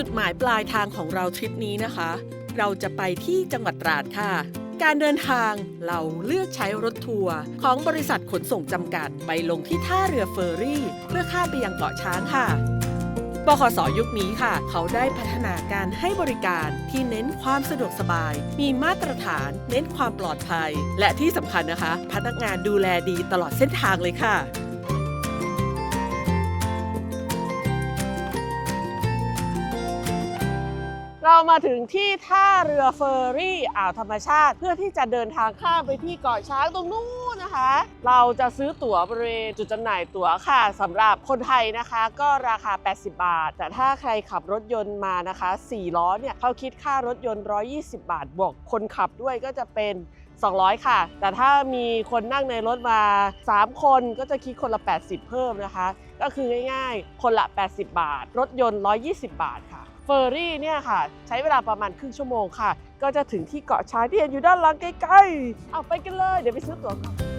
จุดหมายปลายทางของเราทริปนี้นะคะ เราจะไปที่จังหวัดตราดค่ะ การเดินทางเราเลือกใช้รถทัวร์ของบริษัทขนส่งจำกัดไปลงที่ท่าเรือเฟอร์รี่ เพื่อข้ามไปยังเกาะช้างค่ะบขสยุคนี้ค่ะ เขาได้พัฒนาการให้บริการที่เน้นความสะดวกสบาย มีมาตรฐาน เน้นความปลอดภัย และที่สำคัญนะคะ พนักงานดูแลดีตลอดเส้นทางเลยค่ะ เรามาถึงที่ท่าเรือเฟอร์รี่อ่าวธรรมชาติ เพื่อที่จะเดินทางข้ามไปที่เกาะช้างตรงนู้นนะคะ เราจะซื้อตั๋วบริเวณจุดจำหน่ายตั๋วค่ะสำหรับคนไทยนะคะ ก็ราคา 80 บาท แต่ถ้าใครขับรถยนต์มานะคะ4ล้อเนี่ยเขาคิดค่ารถยนต์ 120 บาท บวกคนขับด้วยก็จะเป็น 200 ค่ะ แต่ถ้ามีคนนั่งในรถมา 3 คนก็จะคิดคนละ 80 เพิ่มนะคะ ก็คือง่ายๆ คนละ 80 บาท รถยนต์ 120 บาทค่ะ เฟอร์รี่เนี่ยค่ะ ใช้เวลาประมาณครึ่งชั่วโมงค่ะ ก็จะถึงที่เกาะช้างที่เห็นอยู่ด้านหลังใกล้ๆเอาไปกันเลย เดี๋ยวไปซื้อตั๋วก่อน